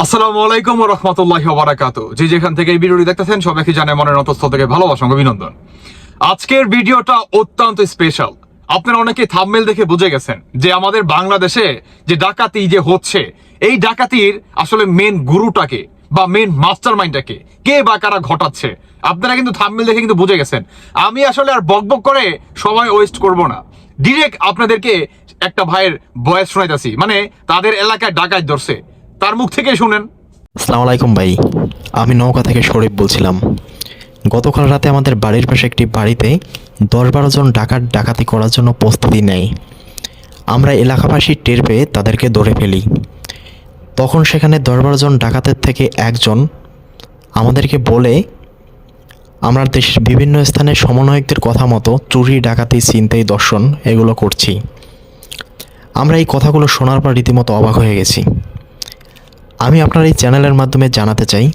আসসালামু আলাইকুম রহমতুল্লাহ বারাকাত যে যেখান থেকে এই ভিডিওটি দেখতেছেন, সবাইকে মনের থেকে ভালোবাসা, অভিনন্দন। আজকের ভিডিওটা অত্যন্ত স্পেশাল আপনারা অনেকে থাম্বনেল দেখে বুঝে গেছেন যে আমাদের বাংলাদেশে যে ডাকাতি যে হচ্ছে, এই ডাকাতির আসলে মেন গুরুটাকে বা মেন মাস্টার মাইন্ডটাকে কে? বা কারা ঘটাচ্ছে? আপনারা কিন্তু থাম্বনেল দেখে কিন্তু বুঝে গেছেন। আমি আসলে আর বকবক করে সময় ওয়েস্ট করব না। ডিরেক্ট আপনাদেরকে একটা ভাইয়ের বয়স শোনাইতাছি। মানে তাদের এলাকায় ডাকাত ধরছে। তার মুখ থেকে শুনেন। আসসালামু আলাইকুম ভাই। আমি নৌকা থেকে শরীফ বলছিলাম। গতকাল রাতে আমাদের বাড়ির পাশে একটি বাড়িতে দশ বারো জন ডাকাত ডাকাতি করার জন্য প্রস্তুতি নেয়। আমরা এলাকাবাসী টের পেয়ে তাদেরকে ধরে ফেলি। তখন সেখানে দশ বারো জন ডাকাতের থেকে একজন আমাদেরকে বলে, আমরা দেশের বিভিন্ন স্থানে সমন্বয়কদের কথা মতো চুরি, ডাকাতি, ছিনতাই, দর্শন এগুলো করছি। আমরা এই কথাগুলো শোনার পর রীতিমতো অবাক হয়ে গেছি। আমি আপনার এই চ্যানেলের মাধ্যমে জানাতে চাই,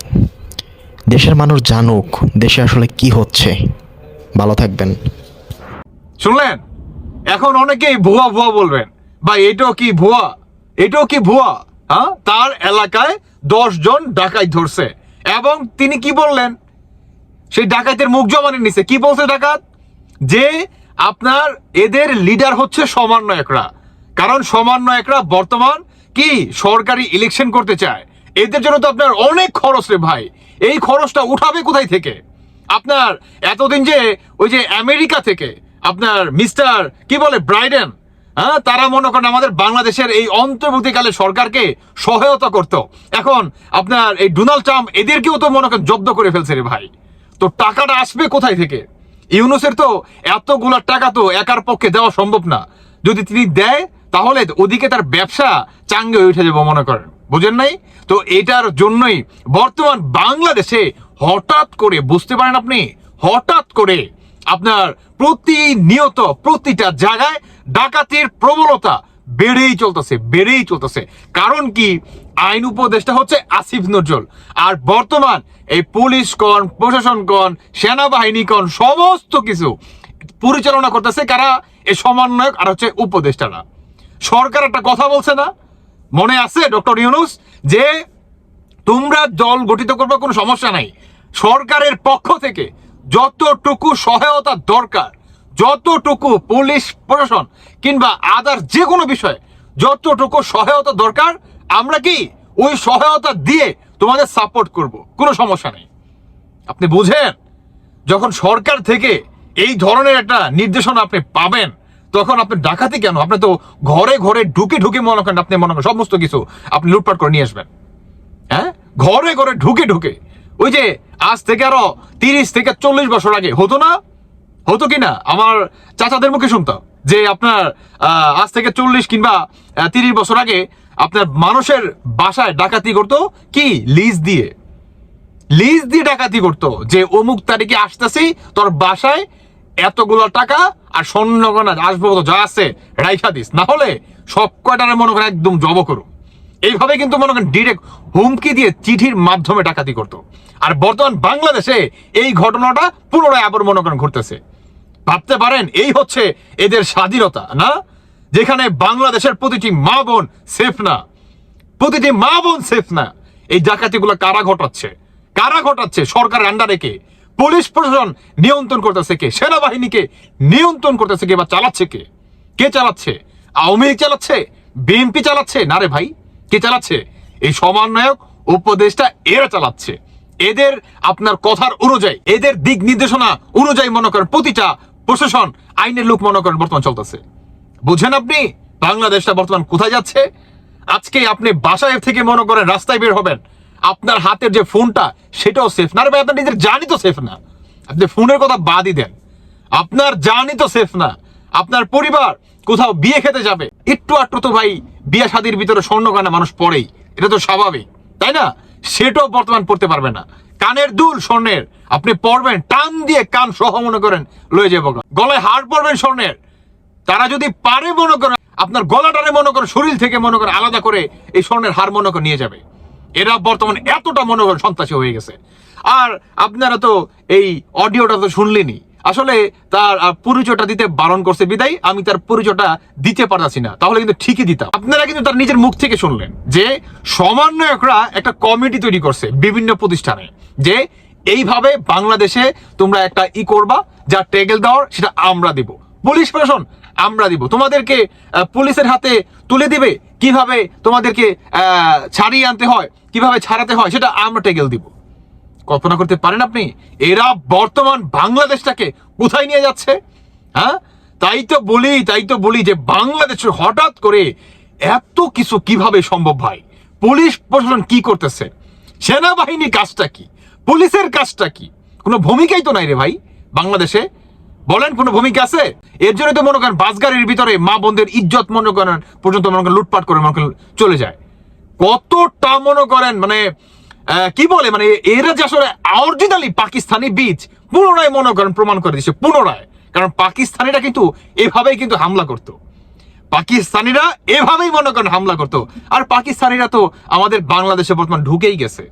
দেশের মানুষ জানুক দেশে আসলে কি হচ্ছে। ভালো থাকবেন। শুনলেন? এখন অনেকেই ভুয়া ভুয়া বলবেন বা এটাও কি ভুয়া? এটাও কি ভুয়া? হ্যাঁ? তার এলাকায় দশ জন ডাকাত ধরছে। এবং তিনি কি বললেন? সেই ডাকাতের মুখ জমানের নিচে। কি বলছে ডাকাত? যে আপনার এদের লিডার হচ্ছে সমন্বয়করা। কারণ সমন্বয়করা বর্তমান কি সরকারি ইলেকশন করতে চায়? এদের জন্য তো আপনার অনেক খরচ রে ভাই। এই খরচটা উঠাবে কোথায় থেকে? আপনার এতদিন যে ওই যে আমেরিকা থেকে আপনার মিস্টার, কি বলে, ব্রাইডেন হ্যাঁ তারা মনে করেন আমাদের বাংলাদেশের এই অন্তর্বর্তীকালে সরকারকে সহায়তা করত। এখন আপনার এই ডোনাল্ড ট্রাম্প এদেরকেও তো মনে করেন জব্দ করে ফেলছে রে ভাই। তো টাকাটা আসবে কোথায় থেকে? ইউনুসের তো এতগুলা টাকা তো একার পক্ষে দেওয়া সম্ভব না। যদি তিনি দেয় তাহলে ওদিকে তার ব্যবসা চাঙ্গে উঠে যাব মনে করেন। বুঝেন নাই? তো এটার জন্যই বর্তমান বাংলাদেশে হঠাৎ করে, বুঝতে পারেন আপনি, হঠাৎ করে আপনার প্রতিনিয়ত প্রতিটা জায়গায় ডাকাতির প্রবলতা বেড়েই চলতেছে বেড়েই চলতেছে। কারণ কি? আইন উপদেষ্টা হচ্ছে আসিফ নজরুল। আর বর্তমান এই পুলিশ কন, প্রশাসন কন, সেনাবাহিনী কন, সমস্ত কিছু পরিচালনা করতেছে কারা? এই সমন্বয়ক আর হচ্ছে উপদেষ্টারা। সরকার একটা কথা বলছে না? মনে আছে, ডক্টর ইউনুস, যে তোমরা দল গঠিত করবে, কোনো সমস্যা নাই। সরকারের পক্ষ থেকে যতটুকু সহায়তা দরকার, যতটুকু পুলিশ প্রশাসন কিংবা আদার যে কোনো বিষয়ে যতটুকু সহায়তা দরকার, আমরা কি ওই সহায়তা দিয়ে তোমাদের সাপোর্ট করব? কোনো সমস্যা নেই। আপনি বুঝেন? যখন সরকার থেকে এই ধরনের একটা নির্দেশনা আপনি পাবেন তখন আপনি ডাকাতি কেন? আপনি তো ঘরে ঘরে ঢুকে ঢুকে মনে করেন আপনি মনে করেন সমস্ত কিছু আপনি লুটপাট করে নিয়ে আসবেন। হ্যাঁ? ঘরে ঘরে ঢুকে ঢুকে। ওই যে আজ থেকে আরও তিরিশ থেকে চল্লিশ বছর আগে, হতো না? হতো কি না? আমার চাচাদের মুখে শুনতাম যে আপনার আজ থেকে চল্লিশ কিংবা তিরিশ বছর আগে আপনার মানুষের বাসায় ডাকাতি করতো কি? লিজ দিয়ে। লিজ দিয়ে ডাকাতি করতো যে অমুক তারিখে আসতেছি, তোর বাসায় এতগুলো টাকা আর স্বর্ণগণা তো যা আছে রাইখা দিস। না হলে সব কয়টারে মনে করেন একদম জব করো। এইভাবে কিন্তু মনে করেন ডিরেক্ট হুমকি দিয়ে চিঠির মাধ্যমে ডাকাতি করতো। আর বর্তমান বাংলাদেশে এই ঘটনাটা পুনরায় আবার মনে করেন ঘটতেছে। ভাবতে পারেন, এই হচ্ছে এদের স্বাধীনতা, না? যেখানে বাংলাদেশের প্রতিটি মা বোন সেফ না। প্রতিটি মা বোন সেফ না। এই ডাকাতিগুলো কারা ঘটাচ্ছে? কারা ঘটাচ্ছে? সরকারের আন্ডারে কে? পুলিশ প্রশাসন নিয়ন্ত্রণ করতেছে কে? সেনাবাহিনীকে নিয়ন্ত্রণ করতেছে কে বা চালাচ্ছে কে? কে চালাচ্ছে? আওয়ামী লীগ চালাচ্ছে? বিএনপি চালাচ্ছে? না রে ভাই, কে চালাচ্ছে? এই সমন্বয়ক উপদেশটা এরা চালাচ্ছে। এদের আপনার কথার অনুযায়ী, এদের দিক নির্দেশনা অনুযায়ী মনে করেন প্রতিটা প্রশাসন আইনের লোক মনে করেন বর্তমান চলতেছে। বুঝেন আপনি, বাংলাদেশটা বর্তমান কোথায় যাচ্ছে? আজকে আপনি বাসায় থেকে মনে করেন রাস্তায় বের হবেন। আপনার হাতের যে ফোনটা, সেটাও সেফ না। ভাই আপনার নিজের জানই তো সেফ না। আপনি ফোনের কথা বাদই দেন। আপনার জানই তো সেফ না। আপনার পরিবার কোথাও বিয়ে খেতে যাবে। একটু আটটু তো ভাই, বিয়ে শাদির ভিতরে স্বর্ণ কানা মানুষ পড়েই এটা তো স্বাভাবিক, তাই না? সেটাও বর্তমান পড়তে পারবে না। কানের দুল স্বর্ণের, আপনি পড়বেন টান দিয়ে কান সহ মনে করেন, লয়ে যাব গলায় হার পড়বেন স্বর্ণের। তারা যদি পারে মনে করেন, আপনার গলাটারে মনে করেন, শরীর থেকে মনে করে আলাদা করে এই স্বর্ণের হার মনে করে নিয়ে যাবে। এরা বর্তমানে এতটা মনে করেন সন্ত্রাসী হয়ে গেছে। আর আপনারা তো এই অডিওটা তো শুনলেনই। আসলে তার পরিচয়টা দিতে বারণ করছে বিদায়, আমি তার পরিচয়টা দিতে পারতাছি না। তাহলে কিন্তু ঠিকই দিতাম। আপনারা কিন্তু তার নিজের মুখ থেকে শুনলেন যে সমন্বয়করা একটা কমিটি তৈরি করছে বিভিন্ন প্রতিষ্ঠানে যে এইভাবে বাংলাদেশে তোমরা একটা ই করবা, যা টেগেল দেওয়ার, সেটা আমরা দিব। পুলিশ প্রশাসন আমরা দিব। তোমাদেরকে পুলিশের হাতে তুলে দিবে কীভাবে তোমাদেরকে ছাড়িয়ে আনতে হয়, কীভাবে ছাড়াতে হয়, সেটা আমরা টেগেল দিব। কল্পনা করতে পারেন আপনি, এরা বর্তমান বাংলাদেশটাকে কোথায় নিয়ে যাচ্ছে? হ্যাঁ? তাই তো বলি, তাই তো বলি যে বাংলাদেশে হঠাৎ করে এত কিছু কীভাবে সম্ভব ভাই? পুলিশ প্রশাসন কি করতেছে? সেনাবাহিনী কাজটা কি? পুলিশের কাজটা কি? কোনো ভূমিকাই তো নাই রে ভাই বাংলাদেশে। বলেন, কোনো ভূমিকা আছে? এর জন্য তো মনে করেন বাস গাড়ির ভিতরে মা বোনদের ইজ্জত মনে করেন, পর্যন্ত মনে করেন লুটপাট করে মনে করেন চলে যায়। কতটা মনে করেন মানে কি বলে মানে এরা যে আসলে অরিজিনালি পাকিস্তানি বীজ, পুনরায় মনে করেন প্রমাণ করে দিচ্ছে পুনরায়। কারণ পাকিস্তানিরা কিন্তু এভাবেই কিন্তু হামলা করতো। পাকিস্তানিরা এভাবেই মনে করেন হামলা করতো। আর পাকিস্তানিরা তো আমাদের বাংলাদেশে বর্তমান ঢুকেই গেছে।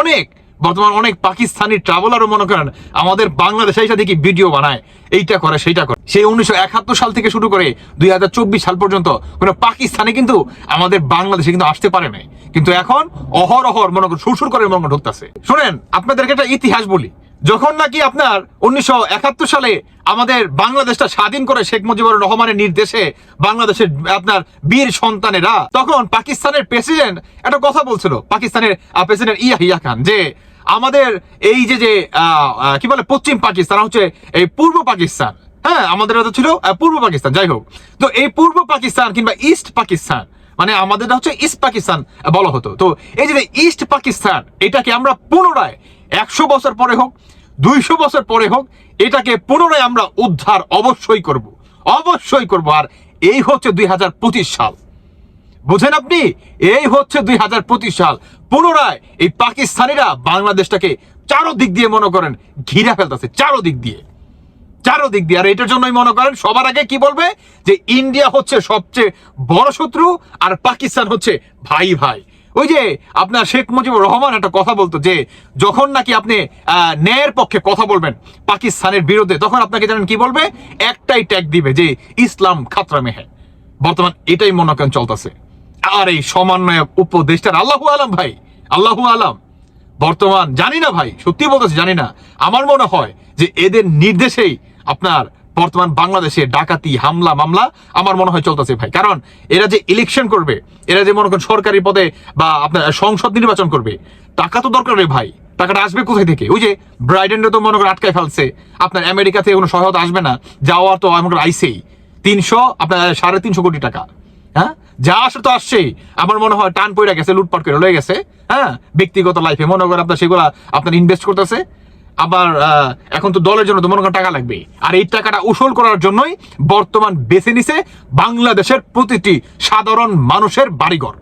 অনেক। বর্তমান অনেক পাকিস্তানি ট্রাভেলারও মনে করেন আমাদের বাংলাদেশে এসে দেখি ভিডিও বানায়। এইটা করে, সেইটা করে। সেই উনিশশো একাত্তর সাল থেকে শুরু করে দুই হাজার চব্বিশ সাল পর্যন্ত কোনো পাকিস্তানি কিন্তু আমাদের বাংলাদেশে কিন্তু আসতে পারে নাই। কিন্তু এখন অহরহর মনে করেন সুরসুর করে মনে ঢুকতেছে। শুনেন, আপনাদেরকে একটা ইতিহাস বলি। যখন নাকি আপনার উনিশশো একাত্তর সালে আমাদের বাংলাদেশটা স্বাধীন করে শেখ মুজিবুর রহমানের নির্দেশে বাংলাদেশের আপনার বীর সন্তানেরা, তখন পাকিস্তানের প্রেসিডেন্ট একটা কথা বলছিল। পাকিস্তানের প্রেসিডেন্ট ইয়া হিয়া খান যে আমাদের এই যে যে কি বলে, পশ্চিম পাকিস্তান, হচ্ছে এই পূর্ব পাকিস্তান। হ্যাঁ আমাদের তো ছিল পূর্ব পাকিস্তান, যাই হোক। তো এই পূর্ব পাকিস্তান কিংবা ইস্ট পাকিস্তান মানে আমাদের হচ্ছে ইস্ট পাকিস্তান বলা হতো। তো এই যে ইস্ট পাকিস্তান, এটাকে আমরা পুনরায় একশো বছর পরে হোক, দুইশো বছর পরে হোক, এটাকে পুনরায় আমরা উদ্ধার অবশ্যই করব। অবশ্যই করব। আর এই হচ্ছে দুই হাজার পঁচিশ সাল। বুঝেন আপনি? এই হচ্ছে দুই হাজার পঁচিশ সাল। পুনরায় এই পাকিস্তানিরা বাংলাদেশটাকে চারো দিক দিয়ে মনে করেন ঘিরা ফেলতেছে চারো দিক দিয়ে। চারো দিক দিয়ে। আর এটার জন্যই মনে করেন, সবার আগে কি বলবে? যে ইন্ডিয়া হচ্ছে সবচেয়ে বড় শত্রু আর পাকিস্তান হচ্ছে ভাই ভাই। ওই যে আপনার শেখ মুজিবুর রহমান একটা কথা বলতো যে, যখন নাকি আপনি ন্যায়ের পক্ষে কথা বলবেন পাকিস্তানের বিরুদ্ধে, তখন আপনাকে জানেন কি বলবে? একটাই ট্যাগ দিবে যে ইসলাম খাতরা মেহে বর্তমান এটাই মনে করেন চলতেছে। আর এই সমন্বয়ক উপদেষ্টার আল্লাহু আলাম ভাই, আল্লাহু আলাম। বর্তমান জানি না ভাই, সত্যি বলতেছি জানি না। আমার মনে হয় যে এদের নির্দেশেই আপনার বর্তমান বাংলাদেশে ডাকাতি, হামলা, মামলা আমার মনে হয় চলতেছে ভাই। কারণ এরা যে ইলেকশন করবে, এরা যে মনে করেন সরকারি পদে বা আপনার সংসদ নির্বাচন করবে, টাকা তো দরকার রে ভাই। টাকাটা আসবে কোথায় থেকে? ওই যে ব্রাইডেন্ডে তো মনে করেন আটকায় ফেলছে। আপনার আমেরিকা থেকে কোনো সহায়তা আসবে না যাওয়ার তো করেন আইসেই। তিনশো, আপনার সাড়ে তিনশো কোটি টাকা। হ্যাঁ? যা আসে তো আসছেই। আমার মনে হয় টান পড়ে গেছে, লুটপাট করে লয়ে গেছে হ্যাঁ? ব্যক্তিগত লাইফে মনে করেন আপনার সেগুলা আপনার ইনভেস্ট করতেছে। আবার এখন তো দলের জন্য তো মনে করেন টাকা লাগবে। আর এই টাকাটা উসুল করার জন্যই বর্তমান বেছে নিছে বাংলাদেশের প্রতিটি সাধারণ মানুষের বাড়িঘর।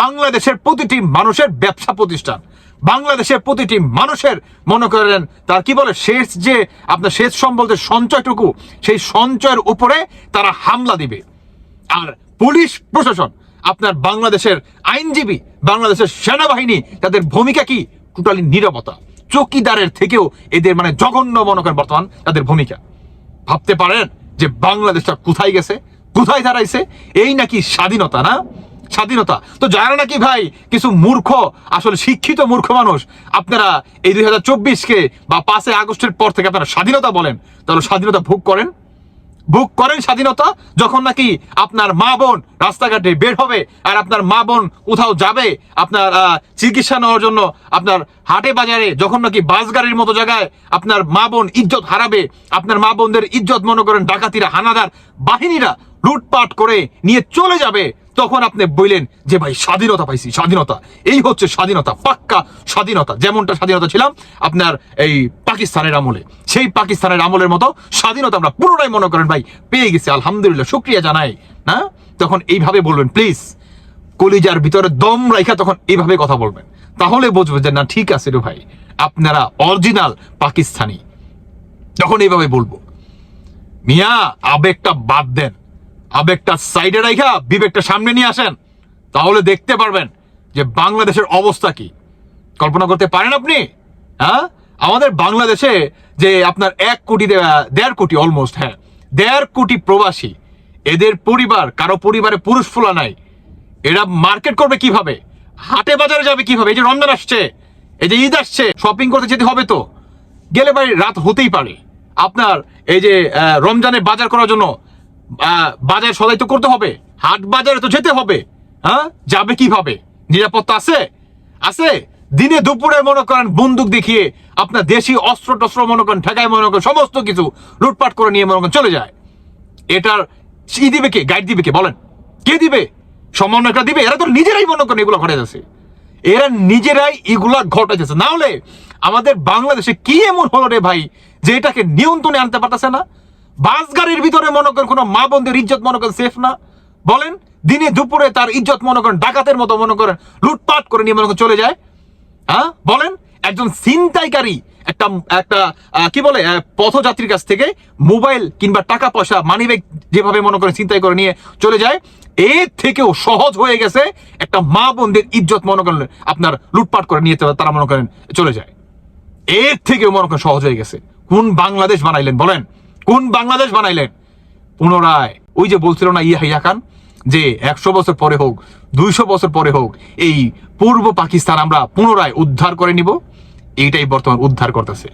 বাংলাদেশের প্রতিটি মানুষের ব্যবসা প্রতিষ্ঠান। বাংলাদেশের প্রতিটি মানুষের, মনে করেন, তার কি বলে, শেষ যে আপনার শেষ সম্বল যে সঞ্চয়টুকু, সেই সঞ্চয়ের উপরে তারা হামলা দিবে। আর পুলিশ প্রশাসন, আপনার বাংলাদেশের আইনজীবী, বাংলাদেশের সেনাবাহিনী, তাদের ভূমিকা কি? টোটালি নিরবতা। চৌকিদারের থেকেও এদের মানে জঘন্য মনে করেন বর্তমান তাদের ভূমিকা। ভাবতে পারেন যে বাংলাদেশটা কোথায় গেছে, কোথায় দাঁড়াইছে? এই নাকি স্বাধীনতা, না? স্বাধীনতা। তো যারা নাকি ভাই কিছু মূর্খ, আসলে শিক্ষিত মূর্খ মানুষ, আপনারা এই দুই হাজার চব্বিশকে বা পাঁচে আগস্টের পর থেকে আপনারা স্বাধীনতা বলেন, তাহলে স্বাধীনতা ভোগ করেন। বুক করেন স্বাধীনতা, যখন নাকি আপনার মা বোন রাস্তাঘাটে বের হবে আর আপনার মা বোন কোথাও যাবে, আপনার চিকিৎসা নেওয়ার জন্য আপনার হাটে বাজারে, যখন নাকি বাস গাড়ির মতো জায়গায় আপনার মা বোন ইজ্জত হারাবে, আপনার মা বোনদের ইজ্জত মনে করেন ডাকাতিরা, হানাদার বাহিনীরা লুটপাট করে নিয়ে চলে যাবে, তখন আপনি বললেন যে ভাই স্বাধীনতা পাইছি, স্বাধীনতা। এই হচ্ছে স্বাধীনতা, পাক্কা স্বাধীনতা। যেমনটা স্বাধীনতা ছিলাম, আপনার এই পাকিস্তানের আমলে। সেই পাকিস্তানের আমলের মতো স্বাধীনতা আমরা পুরোটাই মনে করেন ভাই, পেয়ে গেছি, আলহামদুলিল্লাহ, শুক্রিয়া জানাই, না? তখন এইভাবে বলবেন, প্লিজ, কলিজার ভিতরে দম রাইখা তখন এইভাবে কথা বলবেন। তাহলে বুঝবে যে, না, ঠিক আছে রে ভাই, আপনারা অরিজিনাল পাকিস্তানি। তখন এইভাবে বলব। মিয়া, আবেগটা বাদ দেন। আবেগটা সাইডে রাইখা, বিবেকটা সামনে নিয়ে আসেন। তাহলে দেখতে পারবেন যে, বাংলাদেশের অবস্থা কি। কল্পনা করতে পারেন আপনি? হ্যাঁ? আমাদের বাংলাদেশে যে আপনার এক কোটি দেড় কোটি অলমোস্ট হ্যাঁ দেড় কোটি প্রবাসী, এদের পরিবার, কারও পরিবারে পুরুষ ফুলা নাই, এরা মার্কেট করবে কীভাবে? হাটে বাজারে যাবে কীভাবে? এই যে রমজান আসছে, এই যে ঈদ আসছে শপিং করতে যেতে হবে তো। গেলে ভাই রাত হতেই পারে। আপনার এই যে রমজানে বাজার করার জন্য বাজার সদাই তো করতে হবে, হাট বাজারে তো যেতে হবে হ্যাঁ? যাবে কীভাবে? নিরাপত্তা আছে? আছে? দিনে দুপুরে মনে করেন বন্দুক দেখিয়ে আপনার দেশি অস্ত্র টস্ত্র মনে করেন, ঠেকায় মনে করেন, সমস্ত কিছু লুটপাট করে নিয়ে মনে করেন চলে যায়। এটার ই দিবে কে? গাইড দিবে কে? বলেন। কে দিবে? সমন্বয়টা দিবে? এরা তো নিজেরাই মনে করেন এগুলো ঘটে যাচ্ছে। এরা নিজেরাই এগুলা ঘটাইতেছে না হলে আমাদের বাংলাদেশে কি এমন হলো রে ভাই যে এটাকে নিয়ন্ত্রণে আনতে পারতেছে না? বাস গাড়ির ভিতরে মনে করেন কোনো মা বোনদের ইজ্জত মনে করেন সেফ না। বলেন, দিনে দুপুরে তার ইজ্জত মনে করেন, ডাকাতের মতো মনে করেন, লুটপাট করে নিয়ে মনে করেন চলে যায়। হ্যাঁ বলেন, একজন ছিনতাইকারী একটা একটা কি বলে পথযাত্রীর কাছ থেকে মোবাইল কিংবা টাকা পয়সা মানিব্যাগ যেভাবে মনে করেন চিন্তাই করে নিয়ে চলে যায় এর থেকেও সহজ হয়ে গেছে একটা মা বোনদের ইজ্জত মনে করেন, আপনার লুটপাট করে নিয়ে তারা মনে করেন চলে যায়। এর থেকেও মনে করেন সহজ হয়ে গেছে। কোন বাংলাদেশ বানাইলেন, বলেন, কোন বাংলাদেশ বানাইলেন? পুনরায়, ওই যে বলছিল না ইয়া খান যে একশো বছর পরে হোক, দুইশো বছর পরে হোক, এই পূর্ব পাকিস্তান আমরা পুনরায় উদ্ধার করে নিব। এইটাই বর্তমান উদ্ধার করতেছে।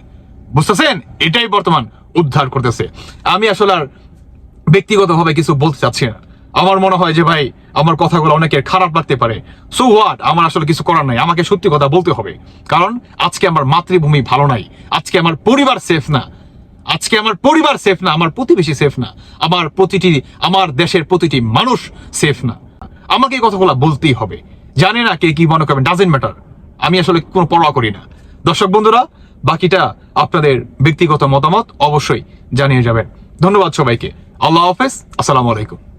বুঝতেছেন? এটাই বর্তমান উদ্ধার করতেছে। আমি আসলে আর ব্যক্তিগতভাবে কিছু বলতে চাচ্ছি না। আমার মনে হয় যে ভাই, আমার কথাগুলো অনেকের খারাপ লাগতে পারে। সো হোয়াট আমার আসলে কিছু করার নাই। আমাকে সত্যি কথা বলতে হবে। কারণ আজকে আমার মাতৃভূমি ভালো নাই। আজকে আমার পরিবার সেফ না। আজকে আমার পরিবার সেফ না, আমার প্রতিবেশী সেফ না, আমার প্রতিটি, আমার দেশের প্রতিটি মানুষ সেফ না। আমাকে এই কথাগুলো বলতেই হবে। জানে না কে কি মনে করবেন ডাজেন্ট ম্যাটার আমি আসলে কোনো পরোয়া করি না। দর্শক বন্ধুরা, বাকিটা আপনাদের ব্যক্তিগত মতামত অবশ্যই জানিয়ে যাবেন। ধন্যবাদ সবাইকে। আল্লাহ হাফেজ, আসসালামু আলাইকুম।